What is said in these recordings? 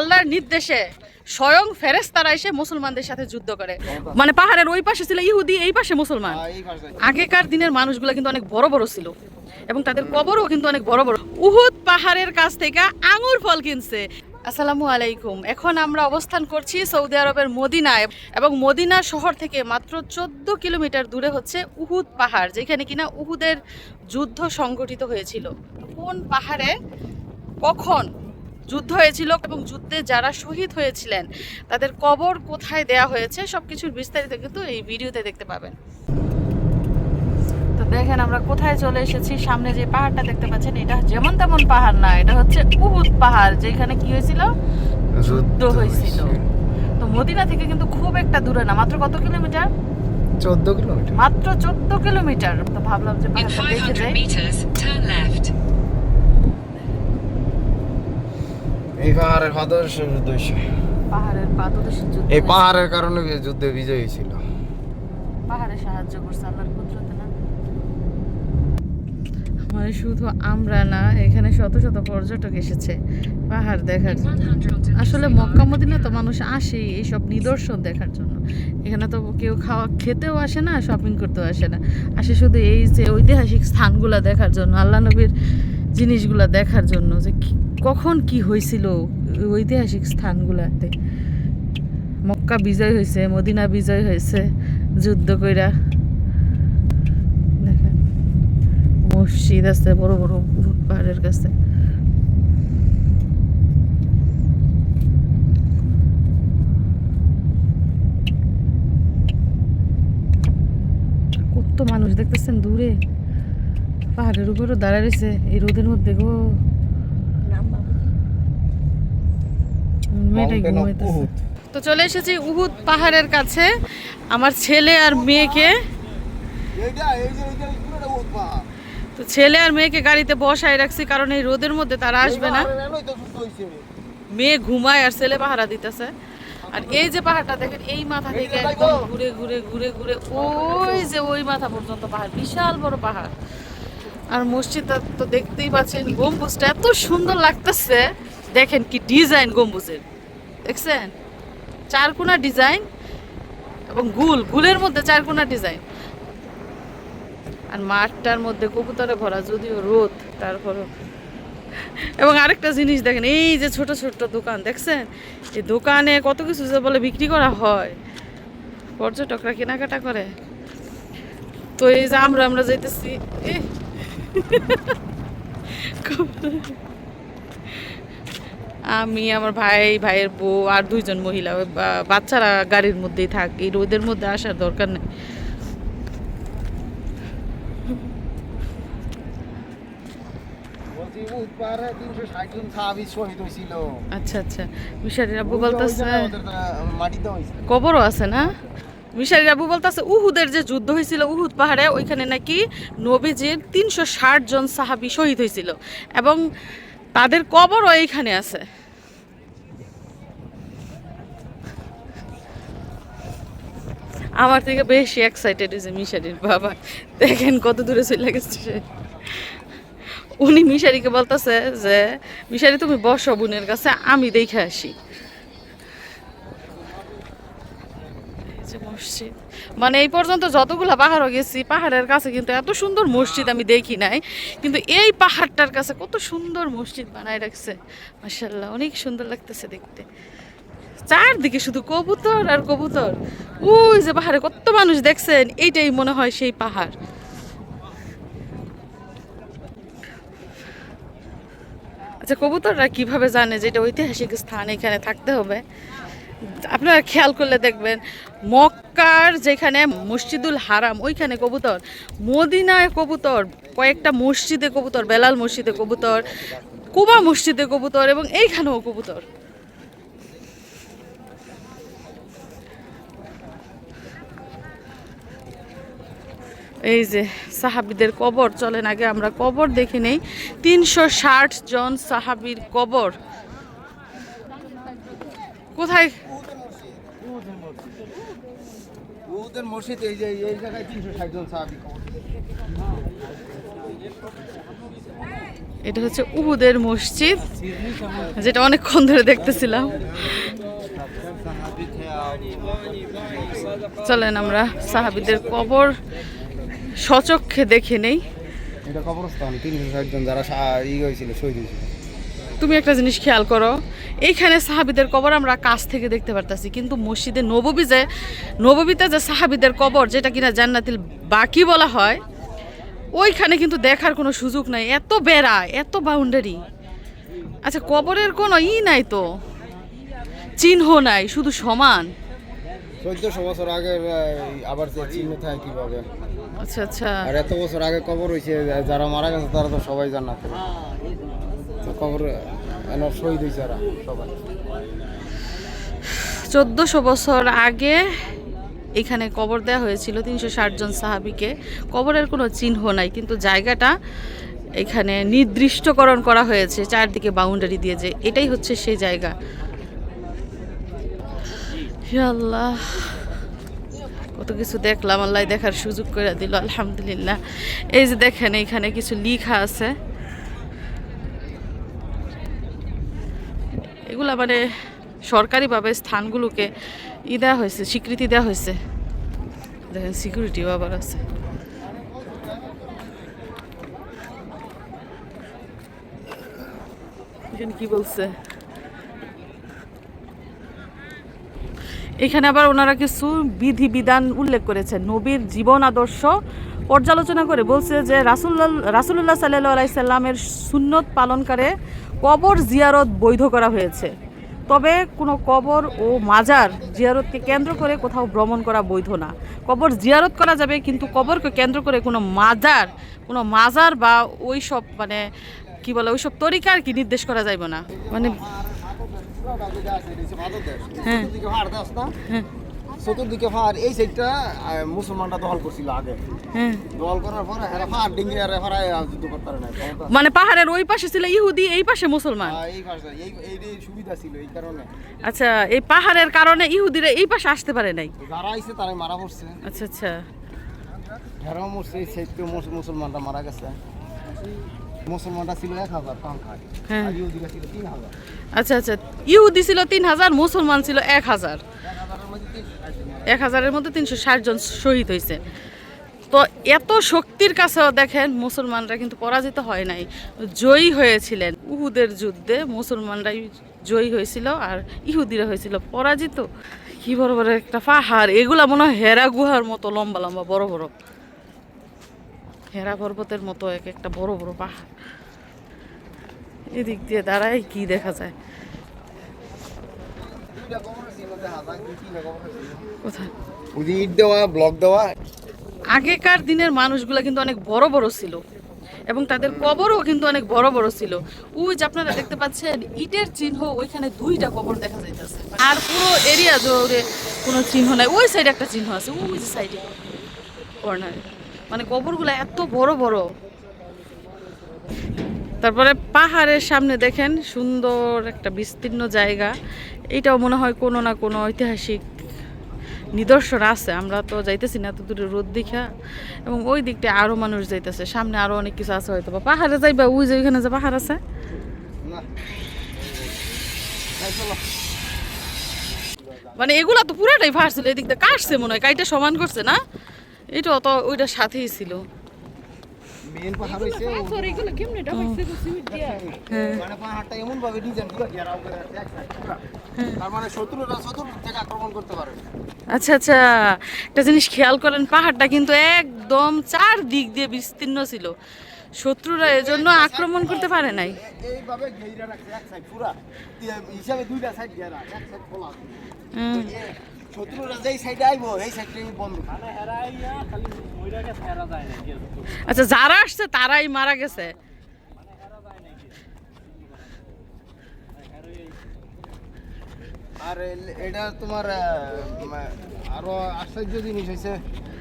আল্লাহর নির্দেশে স্বয়ং ফেরেস্তারা এসে মুসলমানদের সাথে যুদ্ধ করে। মানে পাহাড়ের ওই পাশে ছিল ইহুদি এই পাশে মুসলমান। আগেকার দিনের মানুষগুলো কিন্তু অনেক বড় বড় ছিল এবং তাদের কবরও কিন্তু অনেক বড় বড়। উহুদ পাহাড়ের কাছ থেকে আঙুর ফল কিনছে। আসসালামু আলাইকুম। এখন আমরা অবস্থান করছি সৌদি আরবের মদিনায় এবং মদিনা শহর থেকে মাত্র চোদ্দ কিলোমিটার দূরে হচ্ছে উহুদ পাহাড় যেখানে কিনা উহুদের যুদ্ধ সংগঠিত হয়েছিল। কোন পাহাড়ে কখন যুদ্ধ হয়েছিল এবং যুদ্ধে যারা শহীদ হয়েছিলেন তাদের কবর কোথায় দেয়া হয়েছে সব কিছুর বিস্তারিত কিন্তু এই ভিডিওতে দেখতে পাবেন। তো দেখেন আমরা কোথায় চলে এসেছি সামনে যে পাহাড়টা দেখতে পাচ্ছেন এটা যেমন তেমন পাহাড় না এটা হচ্ছে উহুদ পাহাড় যেখানে কি হয়েছিল? যুদ্ধ হয়েছিল। তো মদিনা থেকে কিন্তু খুব একটা দূরে না মাত্র কত কিলোমিটার? চোদ্দ কিলোমিটার। মাত্র চোদ্দ কিলোমিটার। তো ভাবলাম যে পাহাড়টা দেখে যাই। এই পাহাড়ের সদস্য দুইশো পাহাড়ের পাদদেশে যুদ্ধ এই পাহাড়ের কারণে যুদ্ধে বিজয়ী ছিল। পাহাড়ে সাহায্য করছে আল্লাহর কুদরতে না? মানে শুধু আমরা না এখানে শত শত পর্যটক এসেছে পাহাড় দেখার আসলে মক্কা মদিনা তো মানুষ আসে এইসব নিদর্শন দেখার জন্য। এখানে তো কেউ খাওয়া খেতেও আসে না শপিং করতেও আসে না। আসে শুধু এই যে ঐতিহাসিক স্থানগুলো দেখার জন্য আল্লাহ নবীর জিনিসগুলো দেখার জন্য যে কি- কখন কি হয়েছিল ঐতিহাসিক স্থানগুলোতে। মক্কা বিজয় হয়েছে মদিনা বিজয় হয়েছে যুদ্ধ কইরা। দেখেন, মসজিদ আছে, বড় বড় পাহাড়ের কাছে। কত মানুষ দেখতেছেন দূরে? পাহাড়ের উপরও দাঁড়ায় রয়েছে, এই রোদের মধ্যে গো। ঘুমাইতেছে। তো চলে এসেছি উহুদ পাহাড়ের কাছে। আমার ছেলে আর মেয়েকে তো ছেলে আর মেয়েকে গাড়িতে বসায় রাখছি কারণ এই রোদের মধ্যে তারা আসবে না। মেয়ে ঘুমায় আর ছেলে পাহারা দিতেছে। আর এই যে পাহাড়টা দেখেন এই মাথা থেকে একদম ঘুরে ঘুরে ঘুরে ঘুরে ওই যে ওই মাথা পর্যন্ত পাহাড় বিশাল বড় পাহাড়। আর মসজিদটা তো দেখতেই পাচ্ছেন গম্বুজটা এত সুন্দর লাগতেছে। দেখেন কি ডিজাইন গম্বুজের। দেখছেন? চারকোনা ডিজাইন এবং গুল, গুলের মধ্যে চারকোনা ডিজাইন। আর মাঠটার মধ্যে কবুতরে ভরা, যদিও রোদ, তারপরও। এবং আরেকটা জিনিস দেখেন, এই যে ছোট ছোট দোকান, দেখছেন? এই দোকানে কত কিছু যে বলে বিক্রি করা হয়। পর্যটকরা কেনাকাটা করে। তো এই যে আমরা আমরা যাইতেছি। এ আমি আমার ভাই ভাইয়ের বউ আর দুইজন মহিলা বাচ্চারা গাড়ির মধ্যেই থাক এই রোদের মধ্যে আসার দরকার নেই। আচ্ছা আচ্ছা। মিশারির আব্বু বলতেছে কবরও আছে না? মিশারির আব্বু বলতেছে উহুদের যে যুদ্ধ হয়েছিল উহুদ পাহাড়ে ওইখানে নাকি নবীজির তিনশো ষাট জন সাহাবি শহীদ হয়েছিল এবং তাদের কবরও এইখানে আছে। আমার থেকে বেশি এক্সাইটেড হয়েছে মিশারির বাবা। দেখেন কত দূরে চলে গেছে। উনি মিশারিকে বলতেছে যে, মিশারি, তুমি বসো বোনের কাছে, আমি দেখে আসি। মসজিদ। মানে এই পর্যন্ত যতগুলো পাহাড়ও গেছি, পাহাড়ের কাছে কিন্তু এত সুন্দর মসজিদ আমি দেখি নাই। কিন্তু এই পাহাড়টার কাছে কত সুন্দর মসজিদ বানায় রাখছে। মাসাল্লাহ অনেক সুন্দর লাগতেছে দেখতে। চারদিকে শুধু কবুতর আর কবুতর। ওই যে পাহাড়ে কত মানুষ দেখছেন, এইটাই মনে হয় সেই পাহাড়। আচ্ছা কবুতররা কীভাবে জানে যে এটা ঐতিহাসিক স্থান, এখানে থাকতে হবে? আপনারা খেয়াল করলে দেখবেন, মক্কার যেখানে মসজিদুল হারাম, ওইখানে কবুতর, মদিনায় কবুতর, কয়েকটা মসজিদে কবুতর, বেলাল মসজিদে কবুতর, কুবা মসজিদে কবুতর এবং এইখানেও কবুতর। এই যে সাহাবিদের কবর চলেন আগে আমরা কবর দেখে নেই। তিনশো ষাট জন সাহাবির কবর। কোথায়? মসজিদ এই যে এই জায়গায় তিনশো ষাট জন সাহাবি এটা হচ্ছে উহুদের মসজিদ যেটা অনেকক্ষণ ধরে দেখতেছিলাম। চলেন আমরা সাহাবিদের কবর। সচক্ষে দেখে নেই। এটা কবরস্থান তিনশো ষাট জন যারা ই হয়েছিল শহীদ হয়েছিল। তুমি একটা জিনিস খেয়াল করো এইখানে সাহাবিদের কবর আমরা কাছ থেকে দেখতে পারতাছি কিন্তু মসজিদে নববী যে নববীতে যে সাহাবিদের কবর যেটা কিনা জান্নাতিল বাকি বলা হয় ওইখানে কিন্তু দেখার কোনো সুযোগ নাই। এত বেড়া এত বাউন্ডারি আচ্ছা কবরের কোনো ই নাই তো? চিহ্ন নাই শুধু সমান। চোদ্দশো বছর আগে আবার চিহ্ন থাকে কীভাবে? আচ্ছা আচ্ছা। আর এত বছর আগে কবর হয়েছে যারা মারা গেছে তারা তো সবাই জান্নাতে। তো কবর এনে শহীদ হয়েছে এরা সবাই। চোদ্দোশো বছর আগে এখানে কবর দেওয়া হয়েছিল তিনশো ষাট জন সাহাবিকে। কবরের কোনো চিহ্ন নাই কিন্তু জায়গাটা এখানে নির্দিষ্টকরণ করা হয়েছে চারদিকে বাউন্ডারি দিয়ে যে এটাই হচ্ছে সেই জায়গা। আল্লাহ। কত কিছু দেখলাম, আল্লাহ দেখার সুযোগ করে দিল, আলহামদুলিল্লাহ। এই যে দেখেন এখানে কিছু লিখা আছে। এগুলা মানে সরকারিভাবে স্থানগুলোকে ই দেওয়া হয়েছে, স্বীকৃতি দেওয়া হয়েছে। দেখেন সিকিউরিটিও আবার আছে। কি বলছে? এখানে আবার ওনারা কিছু বিধি বিধান উল্লেখ করেছেন। নবীর জীবন আদর্শ পর্যালোচনা করে বলছে যে রাসুল্লাহ রাসুল্লাহ সাল্লাহ আলাইসাল্লামের সুন্নত পালনকারে কবর জিয়ারত বৈধ করা হয়েছে। তবে কোনো কবর ও মাজার জিয়ারতকে কেন্দ্র করে কোথাও ভ্রমণ করা বৈধ না। কবর জিয়ারত করা যাবে, কিন্তু কবরকে কেন্দ্র করে কোনো মাজার কোনো মাজার বা ওই সব মানে কি বলে, ওইসব তরিকা আর কি নির্দেশ করা যাইব না? মানে হ্যাঁ। চতুর্দিকে না? হ্যাঁ। এই সাইডটা মুসলমানরা দখল করছিল আগে। হ্যাঁ। দখল করার পরে এরা পাহাড় ডিঙ্গি আর পাহাড়ে যুদ্ধ করতে পারে না মানে পাহাড়ের ওই পাশে ছিল ইহুদি এই পাশে মুসলমান? এই পাশে এই এই এই সুবিধা ছিল এই কারণে। আচ্ছা এই পাহাড়ের কারণে ইহুদিরা এই পাশে আসতে পারে নাই? যারা আইছে তারাই মারা পড়ছে। আচ্ছা আচ্ছা। হেরাও মরছে এই সাইডে মুসলমানরা মারা গেছে। মুসলমানরা ছিল এক হাজার সংখ্যায়। হ্যাঁ। আর ইহুদিরা ছিল তিন হাজার। আচ্ছা আচ্ছা। ইহুদি ছিল তিন হাজার মুসলমান ছিল এক হাজার। এক হাজারের মধ্যে তিনশো ষাট জন শহীদ হয়েছে। তো এত শক্তির কাছেও দেখেন মুসলমানরা কিন্তু পরাজিত হয় নাই। জয়ী হয়েছিলেন। উহুদের যুদ্ধে মুসলমানরাই জয়ী হয়েছিল আর ইহুদিরা হয়েছিল পরাজিত। কি বড় বড় একটা পাহাড়। এগুলা মনে হয় হেরা গুহার মতো লম্বা লম্বা বড় বড়। হেরা পর্বতের মতো এক একটা বড় বড় পাহাড়। এদিক দিয়ে দাঁড়ায় কি দেখা যায়? আগেকার দিনের মানুষগুলো কিন্তু অনেক বড় বড় ছিল এবং তাদের কবরও কিন্তু অনেক বড় বড় ছিল। ওই যে আপনারা দেখতে পাচ্ছেন ইটের চিহ্ন ওইখানে দুইটা কবর দেখা যাইতেছে। আর পুরো এরিয়া জুড়ে কোনো চিহ্ন নাই। ওই সাইডে একটা চিহ্ন আছে ওই যে সাইডে কর্নারে। মানে কবরগুলো এত বড় বড়। তারপরে পাহাড়ের সামনে দেখেন, সুন্দর একটা বিস্তীর্ণ জায়গা। এটাও মনে হয় কোনো না কোনো ঐতিহাসিক নিদর্শন আছে। আমরা তো যাইতেছি না, এত দূরে রোদ দেখা। এবং ওই দিকটা আরও মানুষ যাইতেছে। সামনে আরও অনেক কিছু আছে হয়তো বা। পাহাড়ে যাইবা, ওই যে ওইখানে যে পাহাড় আছে। মানে এগুলা তো পুরাটাই পাহাড় ছিল। এদিক কাটছে মনে হয়, কাইটা সমান করছে না? এটা তো ওইটার সাথেই ছিল। মেন পাহাড় হইছে হ্যাঁ। মানে পাহাড়টা এমন ভাবে ডিজাইন করে ঘেরাও করে আছে এক side পুরা। তার মানে শত্রুরা আক্রমণ করতে পারে। আচ্ছা আচ্ছা একটা জিনিস খেয়াল করেন পাহাড়টা কিন্তু একদম চার দিক দিয়ে বিস্তীর্ণ ছিল। শত্রুরা এজন্য আক্রমণ করতে পারে নাই। এইভাবে বন্ধ আচ্ছা যারা আসছে তারাই মারা গেছে? আর এটা তোমার আরও আশ্চর্য জিনিস হয়েছে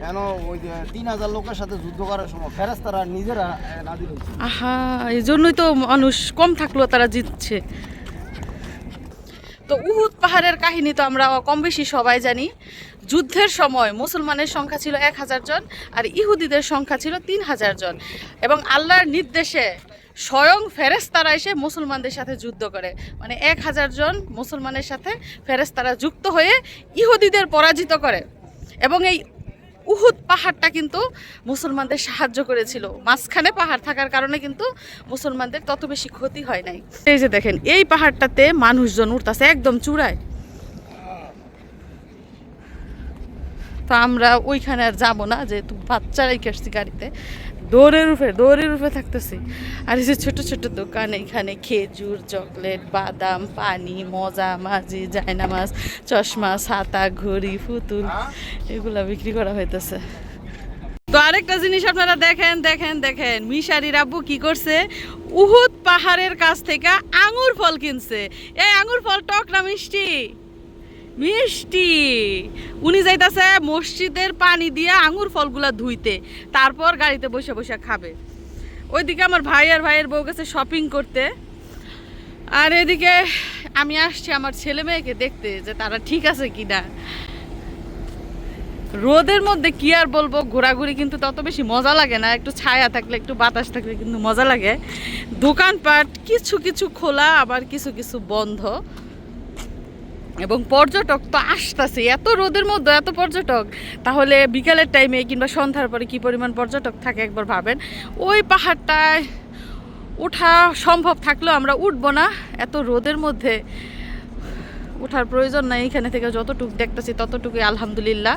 কেন ওই যে তিন হাজার লোকের সাথে যুদ্ধ করার সময় ফেরেস্তারা নিজেরা আহ, নাজির হয়েছে আহা এই জন্যই তো মানুষ কম থাকলেও তারা জিতছে। তো উহুদ পাহাড়ের কাহিনী তো আমরা কম বেশি সবাই জানি। যুদ্ধের সময় মুসলমানের সংখ্যা ছিল এক হাজার জন আর ইহুদিদের সংখ্যা ছিল তিন হাজার জন। এবং আল্লাহর নির্দেশে স্বয়ং ফেরেস্তারা এসে মুসলমানদের সাথে যুদ্ধ করে। মানে এক হাজার জন মুসলমানের সাথে ফেরেস্তারা যুক্ত হয়ে ইহুদিদের পরাজিত করে। এবং এই উহুদ পাহাড়টা কিন্তু মুসলমানদের সাহায্য করেছিল। মাঝখানে পাহাড় থাকার কারণে কিন্তু মুসলমানদের তত বেশি ক্ষতি হয় নাই। এই যে দেখেন, এই পাহাড়টাতে মানুষজন উঠতেছে একদম চূড়ায়। তো আমরা ওইখানে আর যাব না, যেহেতু বাচ্চারাই কেসছি গাড়িতে। দৌড়ের উপরে দৌড়ের উপরে থাকতেছি। আর এই যে ছোট ছোট দোকান, এখানে খেজুর, চকলেট, বাদাম, পানি, মজা মাঝি জায়না মাছ চশমা, ছাতা, ঘড়ি, পুতুল, এগুলা বিক্রি করা হইতেছে। তো আরেকটা জিনিস আপনারা দেখেন দেখেন দেখেন, মিশারির আব্বু কি করছে? উহুদ পাহাড়ের কাছ থেকে আঙ্গুর ফল কিনছে। এই আঙ্গুর ফল টক না মিষ্টি? মিষ্টি। উনি যাইতাছে মসজিদের পানি দিয়ে আঙুর ফলগুলা ধুইতে, তারপর গাড়িতে বসে বসে খাবে। ওইদিকে আমার ভাই আর ভাইয়ের বউ গেছে শপিং করতে। আর এদিকে আমি আসছি আমার ছেলে মেয়েকে দেখতে যে তারা ঠিক আছে কিনা। রোদের মধ্যে কি আর বলব, ঘোরাঘুরি কিন্তু তত বেশি মজা লাগে না। একটু ছায়া থাকলে, একটু বাতাস থাকলে কিন্তু মজা লাগে। দোকানপাট কিছু কিছু খোলা, আবার কিছু কিছু বন্ধ। এবং পর্যটক তো আসতেছে, এত রোদের মধ্যে, এত পর্যটক। তাহলে বিকালের টাইমে কিংবা সন্ধ্যার পরে কি পরিমাণ পর্যটক থাকে একবার ভাবেন? ওই পাহাড়টায় ওঠা সম্ভব থাকলেও আমরা উঠবো না, এত রোদের মধ্যে। ওঠার প্রয়োজন নাই, এখানে থেকে যতটুকু দেখতেছি ততটুকুই আলহামদুলিল্লাহ।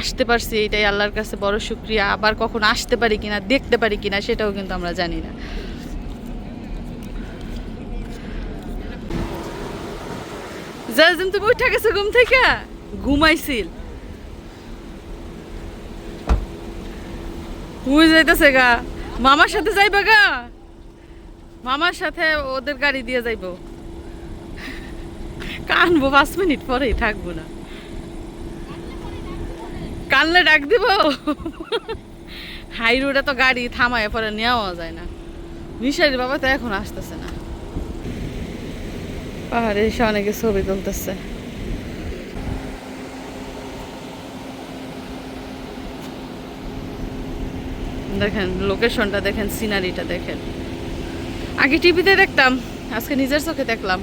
আসতে পারছি, এটাই আল্লাহর কাছে বড় শুক্রিয়া। আবার কখন আসতে পারি কিনা, দেখতে পারি কিনা, সেটাও কিন্তু আমরা জানি না। জাজিম তুমি উঠে গেছো ঘুম থেকে। ঘুমাইছিল। যাইতেছে গা। মামার সাথে গা? মামার সাথে ওদের গাড়ি দিয়ে যাইবো। কানবো পাঁচ মিনিট পরেই থাকব না। কানলে ডাক দিব। হাই রোডে তো গাড়ি থামায় পরে নেওয়া যায় না। মিশাইর বাবা তো এখন আসতেছে না। পাহাড়ে এসে অনেকে ছবি তুলতেছে। দেখেন লোকেশনটা দেখেন সিনারিটা দেখেন। আগে টিভিতে দেখতাম, আজকে নিজের চোখে দেখলাম।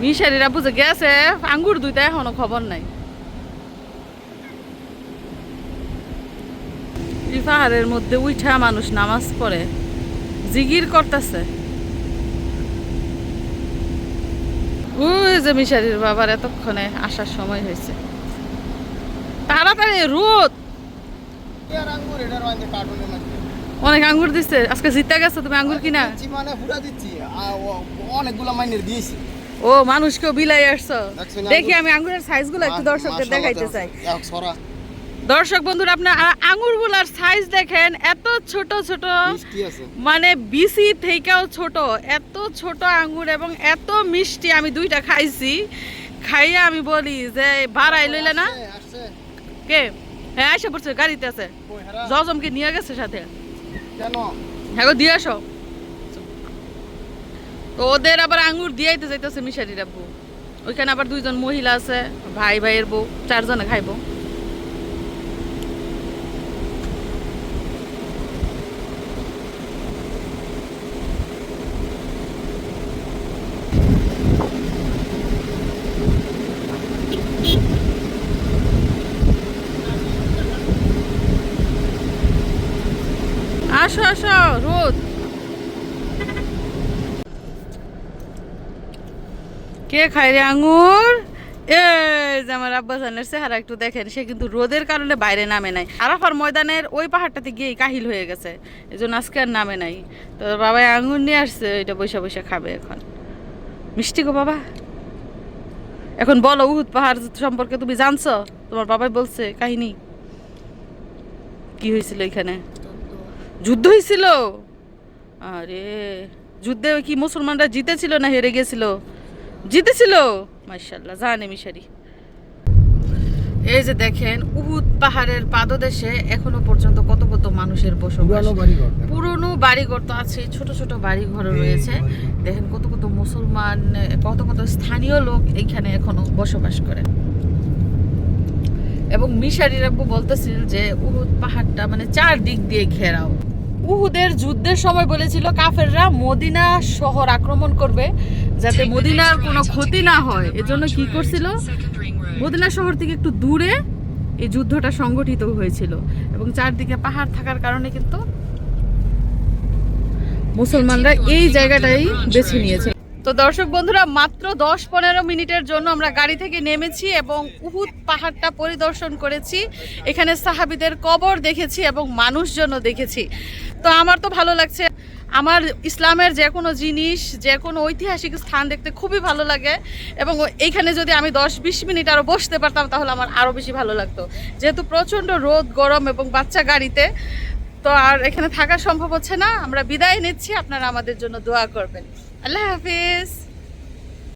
মিশারিরা বুঝে গেছে, আঙ্গুর দুইটা এখনও খবর নাই। পাহাড়ের মধ্যে উঠা মানুষ নামাজ পড়ে, জিগির করতেছে। ওই যে মিশারির বাবার এতক্ষণে আসার সময় হয়েছে। তাড়াতাড়ি, রোদ! অনেক আঙ্গুর দিচ্ছে আজকে জিতে গেছো, তুমি আঙ্গুর কিনা? ও- মানুষকেও বিলাই আসছো। দেখি আমি আঙ্গুরের সাইজ সাইজগুলো একটু দর্শকদের দেখাইতে চাই। দর্শক বন্ধুরা আপনার আঙুরগুলার সাইজ দেখেন এত ছোট ছোট। মানে বিসি থেকেও ছোট এত ছোট আঙ্গুর এবং এত মিষ্টি আমি দুইটা খাইছি। খাইয়া আমি বলি যে ভাড়াই লইলে না? কে? হ্যাঁ আসে পড়ছে গাড়িতে আছে। জজমকে নিয়ে গেছে সাথে। হ্যাঁ গো দিয়ে আসো। তো ওদের আবার আঙ্গুর দিয়াইতে যাইতেছে মিশারির আব্বু। ওইখানে আবার দুইজন মহিলা আছে ভাই ভাইয়ের বউ চারজনে খাইবো। আসো আসো রোদ। কে খায় রে আঙুর? এই যে আমার আব্বা জানের চেহারা একটু দেখেন, সে কিন্তু রোদের কারণে বাইরে নামে নাই। আরাফার ময়দানের ওই পাহাড়টাতে গিয়েই কাহিল হয়ে গেছে, এই জন্য আজকে আর নামে নাই। তো বাবাই আঙুর নিয়ে আসছে, ওইটা বসে বসে খাবে এখন। মিষ্টি গো বাবা। এখন বলো, উহুদ পাহাড় সম্পর্কে তুমি জানছো? তোমার বাবাই বলছে কাহিনী। কি হয়েছিল এখানে? যুদ্ধ হয়েছিল আরে যুদ্ধে কি মুসলমানরা জিতেছিল না হেরে গেছিল? জিতেছিল? মার্শাল্লাহ জানে মিশারি। এই যে দেখেন উহুদ পাহাড়ের পাদদেশে এখনও পর্যন্ত কত কত মানুষের বসবাস। পুরনো বাড়িঘর তো আছে ছোট ছোট বাড়িঘরও রয়েছে। দেখেন কত কত মুসলমান কত কত স্থানীয় লোক এইখানে এখনও বসবাস করে। এবং মিশারি রাব্বু বলতেছিল যে উহুদ পাহাড়টা মানে চার দিক দিয়ে ঘেরাও। উহুদের যুদ্ধের সময় বলেছিল কাফেররা মদিনা শহর আক্রমণ করবে যাতে মদিনার কোনো ক্ষতি না হয়। এজন্য কি করছিল? মদিনা শহর থেকে একটু দূরে এই যুদ্ধটা সংগঠিত হয়েছিল এবং চারদিকে পাহাড় থাকার কারণে কিন্তু মুসলমানরা এই জায়গাটাই বেছে নিয়েছে। তো দর্শক বন্ধুরা, মাত্র দশ পনেরো মিনিটের জন্য আমরা গাড়ি থেকে নেমেছি এবং উহুদ পাহাড়টা পরিদর্শন করেছি। এখানে সাহাবিদের কবর দেখেছি এবং মানুষজনও দেখেছি। তো আমার তো ভালো লাগছে। আমার ইসলামের যে কোনো জিনিস, যে কোনো ঐতিহাসিক স্থান দেখতে খুবই ভালো লাগে এবং এইখানে যদি আমি দশ বিশ মিনিট আরও বসতে পারতাম, তাহলে আমার আরও বেশি ভালো লাগতো। যেহেতু প্রচণ্ড রোদ, গরম এবং বাচ্চা গাড়িতে, তো আর এখানে থাকা সম্ভব হচ্ছে না। আমরা বিদায় নিচ্ছি। আপনারা আমাদের জন্য দোয়া করবেন। আল্লাহ হাফিজ